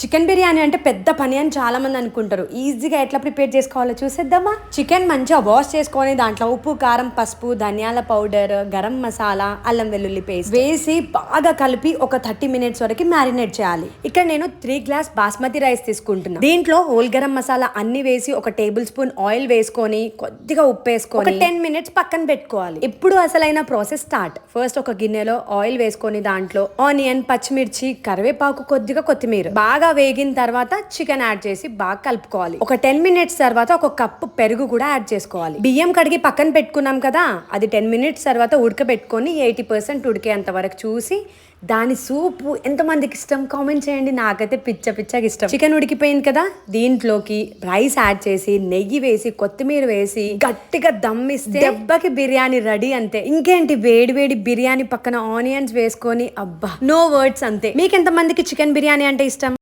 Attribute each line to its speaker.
Speaker 1: Chicken biryani అంటే పెద్ద పని అని చాలా మంది అనుకుంటారు. ఈజీగా ఎట్లా ప్రిపేర్ చేసుకోవాలో చూసేద్దామా? చికెన్ మంచిగా వాష్ చేసుకొని దాంట్లో ఉప్పు కారం పసుపు ధనియాల పౌడర్ గరం మసాలా అల్లం వెల్లుల్లి పేస్ట్ వేసి బాగా కలిపి ఒక థర్టీ మినిట్స్ వరకు మ్యారినేట్ చేయాలి. ఇక్కడ నేను త్రీ గ్లాస్ బాస్మతి రైస్ తీసుకుంటున్నా. దీంట్లో హోల్ గరం మసాలా అన్ని వేసి ఒక టేబుల్ స్పూన్ ఆయిల్ వేసుకొని కొద్దిగా ఉప్పు వేసుకొని టెన్ మినిట్స్ పక్కన పెట్టుకోవాలి. ఇప్పుడు అసలైన ప్రాసెస్ స్టార్ట్. ఫస్ట్ ఒక గిన్నెలో ఆయిల్ వేసుకొని దాంట్లో ఆనియన్ పచ్చిమిర్చి కరివేపాకు కొద్దిగా కొత్తిమీర. బాగా వేగిన తర్వాత చికెన్ యాడ్ చేసి బాగా కలుపుకోవాలి. ఒక టెన్ మినిట్స్ తర్వాత ఒక కప్పు పెరుగు కూడా యాడ్ చేసుకోవాలి. బియ్యం కడిగి పక్కన పెట్టుకున్నాం కదా అది టెన్ మినిట్స్ తర్వాత ఉడకబెట్టుకొని ఎయిటీ పర్సెంట్ ఉడికేంత వరకు చూసి దాని సూపు ఎంతమందికి ఇష్టం? కామెంట్ చేయండి. నాకైతే పిచ్చ పిచ్చగా ఇష్టం. చికెన్ ఉడికిపోయింది కదా దీంట్లోకి రైస్ యాడ్ చేసి నెయ్యి వేసి కొత్తిమీర వేసి గట్టిగా దమ్మిస్తే దెబ్బకి బిర్యానీ రెడీ అంతే. ఇంకేంటి? వేడి వేడి బిర్యానీ పక్కన ఆనియన్స్ వేసుకొని అబ్బా నో వర్డ్స్ అంతే. మీకు ఎంతమందికి చికెన్ బిర్యానీ అంటే ఇష్టం?